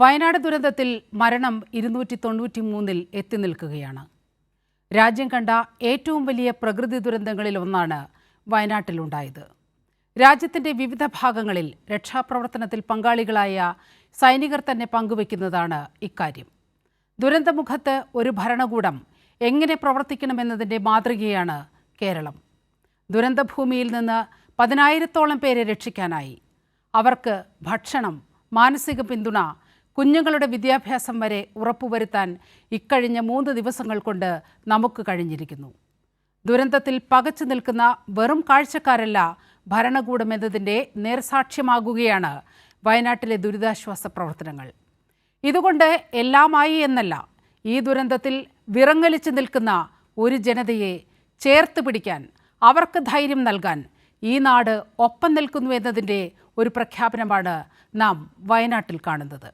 വയനാട് ദുരന്തത്തിൽ മരണം ഇരുന്നൂറ്റി തൊണ്ണൂറ്റി മൂന്നിൽ എത്തി നിൽക്കുകയാണ്. രാജ്യം കണ്ട ഏറ്റവും വലിയ പ്രകൃതി ദുരന്തങ്ങളിൽ ഒന്നാണ് വയനാട്ടിലുണ്ടായത്. രാജ്യത്തിന്റെ വിവിധ ഭാഗങ്ങളിൽ രക്ഷാപ്രവർത്തനത്തിൽ പങ്കാളികളായ സൈനികർ തന്നെ പങ്കുവെക്കുന്നതാണ് ഇക്കാര്യം. ദുരന്തമുഖത്ത് ഒരു ഭരണകൂടം എങ്ങനെ പ്രവർത്തിക്കണമെന്നതിന്റെ മാതൃകയാണ് കേരളം. ദുരന്തഭൂമിയിൽ നിന്ന് പതിനായിരത്തോളം പേരെ രക്ഷിക്കാനായി അവർക്ക് ഭക്ഷണം മാനസിക പിന്തുണ കുഞ്ഞുങ്ങളുടെ വിദ്യാഭ്യാസം വരെ ഉറപ്പുവരുത്താൻ ഇക്കഴിഞ്ഞ മൂന്ന് ദിവസങ്ങൾ കൊണ്ട് നമുക്ക് കഴിഞ്ഞിരിക്കുന്നു. ദുരന്തത്തിൽ പകച്ചു നിൽക്കുന്ന വെറും കാഴ്ചക്കാരല്ല ഭരണകൂടമെന്നതിന്റെ നേർസാക്ഷ്യമാകുകയാണ് വയനാട്ടിലെ ദുരിതാശ്വാസ പ്രവർത്തനങ്ങൾ. ഇതുകൊണ്ട് എല്ലാമായി എന്നല്ല ഈ ദുരന്തത്തിൽ വിറങ്ങലിച്ചു നിൽക്കുന്ന ഒരു ജനതയെ ചേർത്ത് പിടിക്കാൻ അവർക്ക് ധൈര്യം നൽകാൻ ഈ നാട് ഒപ്പം നിൽക്കുന്നു എന്നതിന്റെ ഒരു പ്രഖ്യാപനമാണ് നാം വയനാട്ടിൽ കാണുന്നത്.